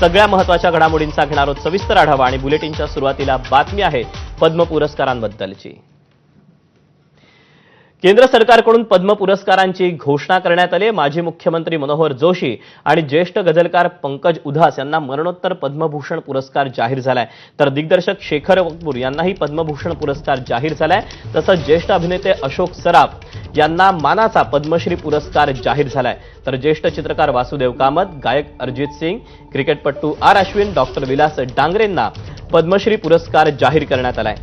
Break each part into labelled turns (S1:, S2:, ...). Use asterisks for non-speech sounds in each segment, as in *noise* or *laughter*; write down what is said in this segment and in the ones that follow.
S1: सगळ्या महत्त्वाच्या घडामोडींचा घेणार आहोत सविस्तर आढावा आणि बुलेटिनच्या सुरुवातीला बातमी आहे पद्म पुरस्कारांबद्दलची. केंद्र सरकारकडून पद्म पुरस्कारांची घोषणा करण्यात आली माजी मुख्यमंत्री मनोहर जोशी आणि ज्येष्ठ गझलकार पंकज उधास यांना मरणोत्तर पद्मभूषण पुरस्कार जाहीर झालाय. तर दिग्दर्शक शेखर कपूर यांनाही पद्मभूषण पुरस्कार जाहीर झालाय. तसंच ज्येष्ठ अभिनेते अशोक सराफ यांना मानाचा पद्मश्री पुरस्कार जाहीर झालाय. तर ज्येष्ठ चित्रकार वासुदेव कामत गायक अरिजित सिंग क्रिकेटपटू आर अश्विन डॉक्टर विलास डांगरेंना पद्मश्री पुरस्कार जाहीर करण्यात आलाय.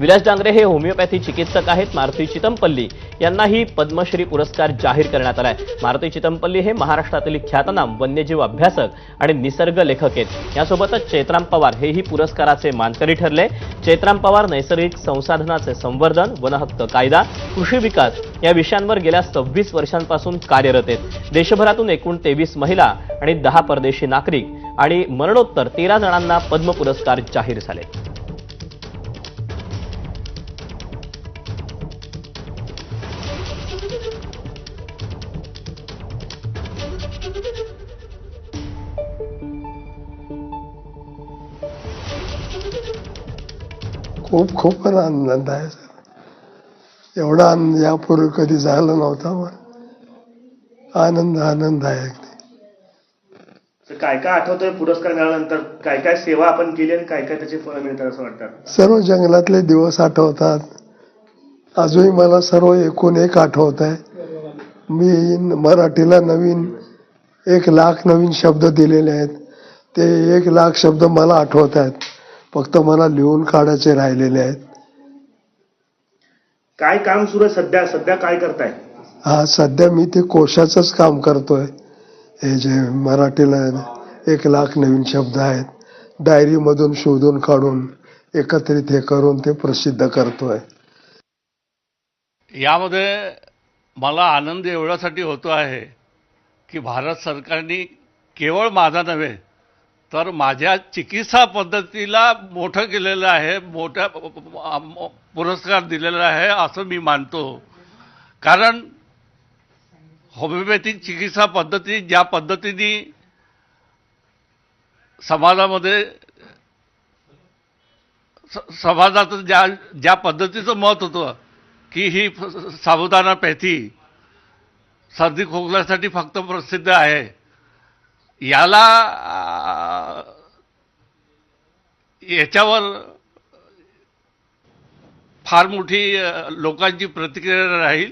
S1: विलास डांगरे हे होमिओपॅथी चिकित्सक आहेत मारुती चितमपल्ली. यांनाही पद्मश्री पुरस्कार जाहीर करण्यात आलाय. मारुती चितमपल्ली हे महाराष्ट्रातील ख्यातनाम वन्यजीव अभ्यासक आणि निसर्ग लेखक आहेत. यासोबतच चैत्राम पवार हेही पुरस्काराचे मानकरी ठरले. चैत्राम पवार नैसर्गिक संसाधनाचे संवर्धन वनहक्क कायदा कृषी विकास या विषयांवर गेल्या सव्वीस वर्षांपासून कार्यरत आहेत. देशभरातून एकूण तेवीस महिला आणि दहा परदेशी नागरिक आणि मरणोत्तर तेरा जणांना पद्म पुरस्कार जाहीर झाले.
S2: खूप खूप आनंद आहे सर. एवढा आनंद यापूर्वी कधी झाला नव्हता मला आनंद आनंद आहे अगदी.
S3: काय काय आठवतंय पुरस्कार मिळाल्यानंतर? काय काय सेवा आपण केली आणि काय काय त्याचे फळ मिळतात असं वाटतं?
S2: सर्व जंगलातले दिवस आठवतात. अजूनही मला सर्व एकूण एक आठवत आहे मी मराठीला नवीन एक लाख नवीन शब्द दिलेले आहेत. ते एक लाख शब्द मला आठवत आहेत. फक्त मला लिहून काढायचे राहिलेले आहेत.
S3: काय काम सुरू आहे सध्या? सध्या काय करताय?
S2: हा सध्या मी ते कोशाचंच काम करतोय. हे जे मराठीला एक लाख नवीन शब्द आहेत. डायरीमधून शोधून काढून एकत्रित हे करून ते प्रसिद्ध करतोय.
S4: यामध्ये मला आनंद एवढ्यासाठी होतो आहे की भारत सरकारने केवळ माझा नव्हे तर माझ्या चिकित्सा पद्धतीला मोठं केलेलं आहे मोठ्या पुरस्कार दिलेला आहे असं मी मानतो. कारण होमिओपॅथिक चिकित्सा पद्धती ज्या पद्धतीने समाजामध्ये स- समाजाचं ज्या ज्या पद्धतीचं मत होतं की ही साबुदाणा पॅथी सर्दी खोकल्यासाठी फक्त प्रसिद्ध आहे याला आ, याच्यावर फार मोठी लोकांची प्रतिक्रिया राहील.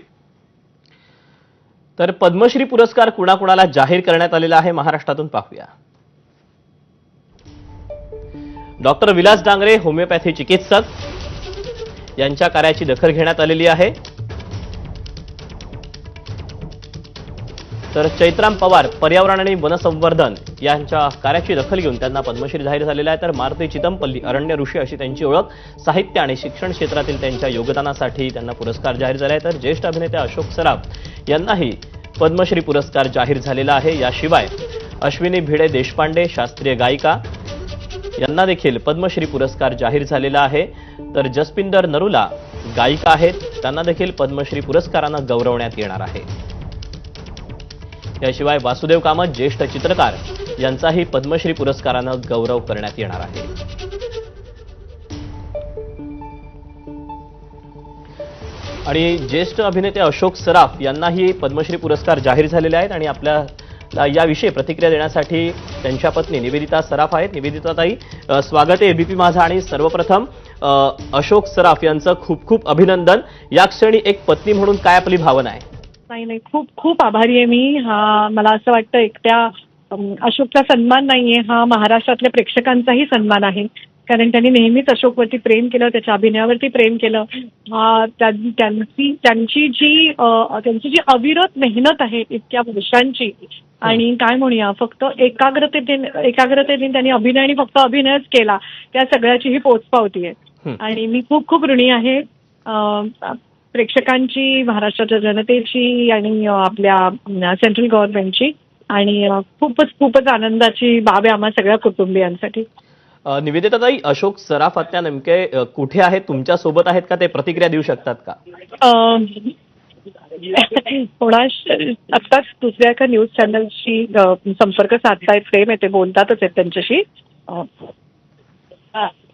S1: तर पद्मश्री पुरस्कार कुणाकुणाला जाहीर करण्यात आलेला आहे महाराष्ट्रातून पाहूया. डॉक्टर विलास डांगरे होमिओपॅथी चिकित्सक. यांच्या कार्याची दखल घेण्यात आलेली आहे. तर चैत्राम पवार पर्यावरण आणि वनसंवर्धन यांच्या कार्याची दखल घेऊन त्यांना पद्मश्री जाहीर झालेला आहे तर मारुती चितमपल्ली अरण्य ऋषी अशी त्यांची ओळख. साहित्य आणि शिक्षण क्षेत्रातील त्यांच्या योगदानासाठी त्यांना पुरस्कार जाहीर झाला आहे तर ज्येष्ठ अभिनेते अशोक सराफ यांनाही पद्मश्री पुरस्कार जाहीर झालेला आहे. याशिवाय अश्विनी भिडे देशपांडे शास्त्रीय गायिका यांना देखील पद्मश्री पुरस्कार जाहीर झालेला आहे. तर जसपिंदर नरुला गायिका आहेत. त्यांना देखील पद्मश्री पुरस्कारानं गौरवण्यात येणार आहे. याशिवाय वासुदेव कामत ज्येष्ठ चित्रकार यांचाही पद्मश्री पुरस्कारानं गौरव करण्यात येणार आहे. आणि ज्येष्ठ अभिनेते अशोक सराफ यांनाही पद्मश्री पुरस्कार जाहीर झालेले आहेत आणि आपल्या याविषयी प्रतिक्रिया देण्यासाठी त्यांच्या पत्नी निवेदिता सराफ आहेत. निवेदिताताई स्वागत आहे एबीपी माझा आणि सर्वप्रथम अशोक सराफ यांचं खूप खूप अभिनंदन. या क्षणी एक पत्नी म्हणून काय आपली भावना आहे?
S5: नाही नाही. खूप खूप आभारी आहे मी. हा मला असं वाटतं एकट्या अशोकचा सन्मान नाहीये. हा महाराष्ट्रातल्या प्रेक्षकांचाही सन्मान आहे. कारण त्यांनी नेहमीच अशोकवरती प्रेम केलं त्याच्या अभिनयावरती प्रेम केलं. हा त्यां- त्यांची त्यांची जी अ, त्यांची जी अविरत मेहनत आहे इतक्या वर्षांची आणि काय म्हणूया फक्त एकाग्रतेने एकाग्रतेने त्यांनी अभिनयाने फक्त अभिनयच केला त्या सगळ्याची ही पोचपावती आहे.
S1: हं.
S5: आणि मी खूप खूप ऋणी आहे. अ, प्रेक्षकांची महाराष्ट्राच्या जनतेची आणि आपल्या सेंट्रल गव्हर्नमेंटची आणि खूपच खूपच आनंदाची बाब आहे आम्हा सगळ्या कुटुंबियांसाठी.
S1: निवेदिताताई अशोक सराफ आता नेमके कुठे आहेत? तुमच्यासोबत आहेत का? ते प्रतिक्रिया देऊ शकतात का?
S5: कोणाश आत्ताच दुसऱ्या एका न्यूज चॅनलशी संपर्क साधतायत प्रेम आहे ते बोलतातच आहेत त्यांच्याशी.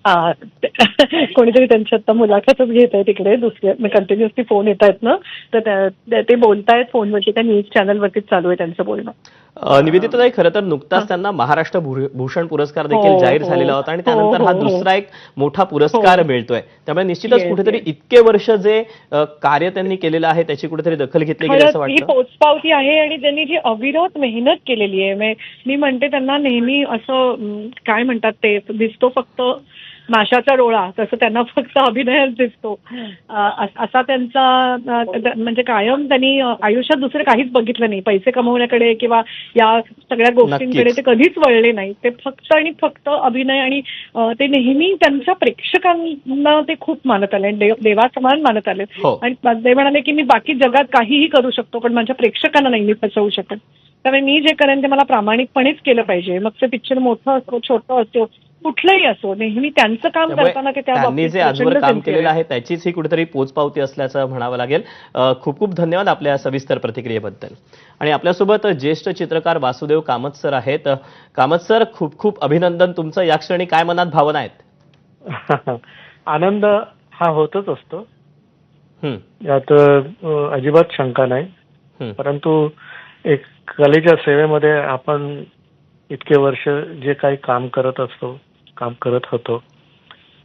S5: *laughs* कोणीतरी त्यांची आता मुलाखतच घेत आहे तिकडे दुसऱ्या कंटिन्युअसली फोन येत आहेत ना तर ते बोलतायत फोनवरती त्या न्यूज चॅनलवरतीच चालू आहे त्यांचं बोलणं
S1: अ, निवेदिताताई खरं तर नुकताच त्यांना महाराष्ट्र भूषण पुरस्कार देखील
S5: हो,
S1: जाहीर
S5: हो.
S1: झालेला होता आणि त्यानंतर हा
S5: हो.
S1: दुसरा एक मोठा पुरस्कार. मिळतोय त्यामुळे निश्चितच कुठेतरी. इतके वर्ष जे कार्य त्यांनी केलेलं आहे त्याची कुठेतरी दखल घेतली गेली असं
S5: ही
S1: वाटतं
S5: पोचपावती आहे आणि त्यांनी जी अविरत मेहनत केलेली आहे म्हणजे मी म्हणते त्यांना नेहमी असं काय म्हणतात ते दिसतो फक्त माशाचा डोळा तसं त्यांना फक्त अभिनयच दिसतो. अस- त्यांचा म्हणजे कायम त्यांनी आयुष्यात दुसरं काहीच बघितलं नाही. पैसे कमवण्याकडे किंवा या सगळ्या गोष्टींकडे. ते कधीच वळले नाही. ते फक्त आणि फक्त अभिनय आणि ते नेहमी त्यांच्या प्रेक्षकांना ते खूप मानत आले देव देवासमान मानत आले.
S1: हो.
S5: आणि ते म्हणाले की मी बाकी जगात काहीही करू शकतो पण माझ्या प्रेक्षकांना नाही मी फसवू शकत. त्यामुळे मी जे करेन ते मला प्रामाणिकपणेच केलं पाहिजे. मग ते पिक्चर मोठं असो छोटं असो कुठलंही असो नेहमी त्यांचं काम करताना ते त्या
S1: त्यांनी जे आजवर काम केलेलं
S5: आहे.
S1: त्याचीच ही कुठेतरी पोचपावती असल्याचं म्हणावं लागेल. खूप खूप धन्यवाद आपल्या सविस्तर प्रतिक्रियेबद्दल. आणि आपल्यासोबत ज्येष्ठ चित्रकार वासुदेव कामत सर आहेत. कामत सर खूप खूप अभिनंदन तुमचं. या क्षणी काय मनात भावना आहेत? *laughs*
S6: आनंद हा होतच असतो.
S1: हं,
S6: यात अजिबात शंका नाही.
S1: हं.
S6: परंतु एक कलेच्या सेवेमध्ये आपण इतके वर्ष जे काही काम करत असतो काम करत होतो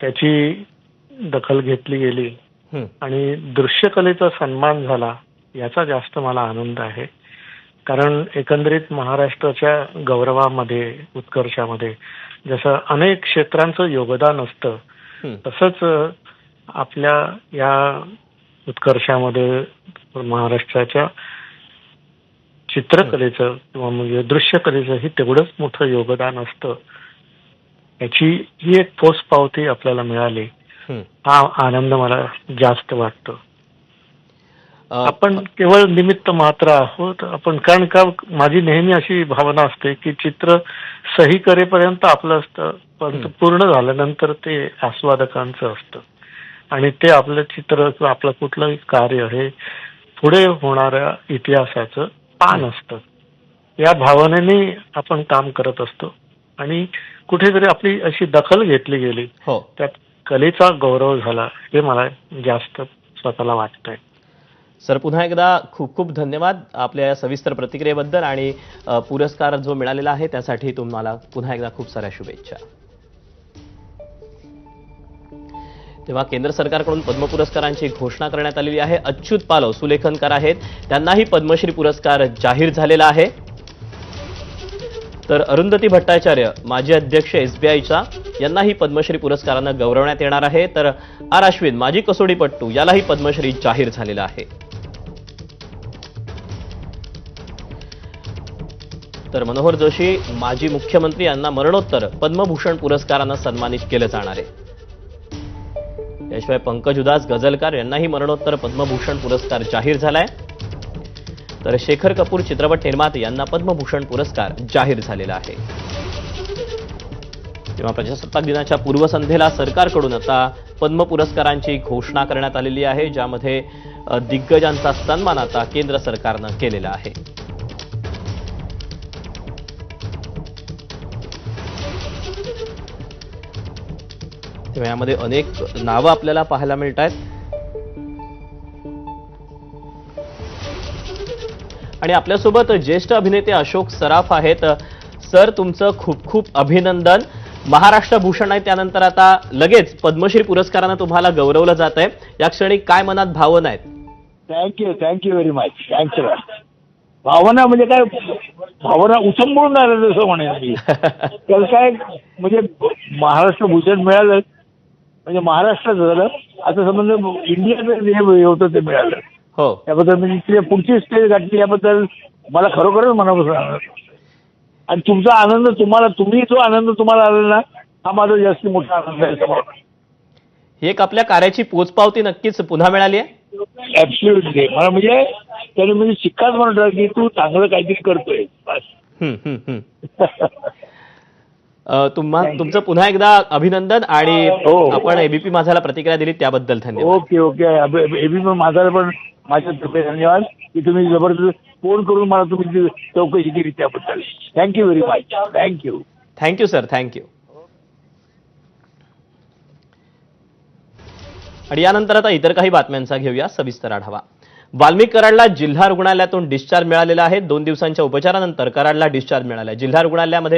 S6: त्याची दखल घेतली गेली. आणि दृश्यकलेचा सन्मान झाला याचा जास्त मला आनंद आहे कारण एकंदरीत महाराष्ट्राच्या गौरवामध्ये उत्कर्षामध्ये जसं अनेक क्षेत्रांचं योगदान असतं. तसंच आपल्या या उत्कर्षामध्ये महाराष्ट्राच्या चित्रकलेचं किंवा म्हणजे दृश्यकलेचं ही तेवढंच मोठं योगदान असतं याची ही एक पोचपावती आपल्याला मिळाली
S1: हं.
S6: आनंद मला जास्त वाटतो. आपण केवळ निमित्त मात्र आहोत आपण कारण का माझी नेहमी अशी भावना असते की चित्र सही करेपर्यंत आपलं असतं पण. पूर्ण झाल्यानंतर ते आस्वादकांचं असतं. आणि ते आपलं चित्र किंवा आपलं कुठलंही कार्य हे पुढे होणाऱ्या इतिहासाचं पान असतं. या भावनेने आपण काम करत असतो. आणि कुठेतरी आपली अशी दखल घेतली गेली.
S1: हो.
S6: त्यात कलेचा गौरव झाला हे मला जास्त स्वतःला वाटतंय.
S1: सर पुन्हा एकदा खूप खूप धन्यवाद आपल्या या सविस्तर प्रतिक्रियेबद्दल आणि पुरस्कार जो मिळालेला आहे त्यासाठी तुम्हाला पुन्हा एकदा खूप साऱ्या शुभेच्छा. तेव्हा केंद्र सरकारकडून पद्म पुरस्कारांची घोषणा करण्यात आलेली आहे. अच्युत पालव सुलेखनकार आहेत. त्यांनाही पद्मश्री पुरस्कार जाहीर झालेला आहे. तर अरुंधती भट्टाचार्य माजी अध्यक्ष एसबीआयचा यांनाही पद्मश्री पुरस्कारानं गौरवण्यात येणार आहे. तर आर अश्विन माजी कसोडीपट्टू यालाही पद्मश्री जाहीर झालेला आहे. तर मनोहर जोशी माजी मुख्यमंत्री यांना मरणोत्तर पद्मभूषण पुरस्कारानं सन्मानित केलं जाणार आहे. याशिवाय पंकज उदास गझलकार यांनाही मरणोत्तर पद्मभूषण पुरस्कार जाहीर झालाय. तर शेखर कपूर चित्रपट निर्माते यांना पद्मभूषण पुरस्कार जाहीर झालेला आहे. तेव्हा प्रजासत्ताक दिनाच्या पूर्वसंध्येला सरकारकडून आता पद्म पुरस्कारांची घोषणा करण्यात आलेली आहे ज्यामध्ये दिग्गजांचा सन्मान आता केंद्र सरकारनं केलेला आहे. यामध्ये अनेक नावं आपल्याला पाहायला मिळत आहेत आणि आपल्यासोबत ज्येष्ठ अभिनेते अशोक सराफ आहेत. सर तुमचं खूप खूप अभिनंदन. महाराष्ट्र भूषण आहे त्यानंतर आता लगेच पद्मश्री पुरस्कारानं तुम्हाला गौरवलं जात आहे या क्षणी काय मनात भावना आहेत?
S7: Thank you thank you very much thank you भावना म्हणजे काय? भावना उचंबळून राहिलं जसं म्हणेन मी. तर काय म्हणजे महाराष्ट्र भूषण मिळालं. म्हणजे महाराष्ट्र झालं. आता समजा इंडियाचं जे होतं ते मिळालं.
S1: हो.
S7: त्याबद्दल मी तिथे पुढची स्टेज गाठली याबद्दल मला खरोखरच मनापासून आनंद. आणि तुमचा आनंद तुम्हाला तुम्ही जो आनंद तुम्हाला आला ना हा माझा जास्त मोठा आनंद आहे समोर.
S1: ही एक आपल्या कार्याची पोचपावती नक्कीच पुन्हा मिळाली आहे.
S7: ऍब्सल्युटली मला म्हणजे त्याने म्हणजे शिक्काच म्हणतात की तू चांगलं काहीतरी करतोय. बस.
S1: हम्म, हम्म, हम्म. *laughs* तुम्हा तुमचं पुन्हा एकदा अभिनंदन आणि
S7: हो.
S1: आपण एबीपी माझाला प्रतिक्रिया दिली त्याबद्दल धन्यवाद.
S7: Okay okay. एबी पण माझा पण माझ्यातर्फे धन्यवाद की तुम्ही जबरदस्त फोन करून मला तुम्ही चौकशी केली त्याबद्दल. Thank you very much thank you
S1: thank you sir thank you आणि यानंतर आता इतर काही बातम्यांचा घेऊया. सविस्तर आढावा. वाल्मिक कराडला जिल्हा रुग्णालयातून डिस्चार्ज मिळालेला आहे. दोन दिवसांच्या उपचारानंतर कराडला डिस्चार्ज मिळाला जिल्हा रुग्णालयामध्ये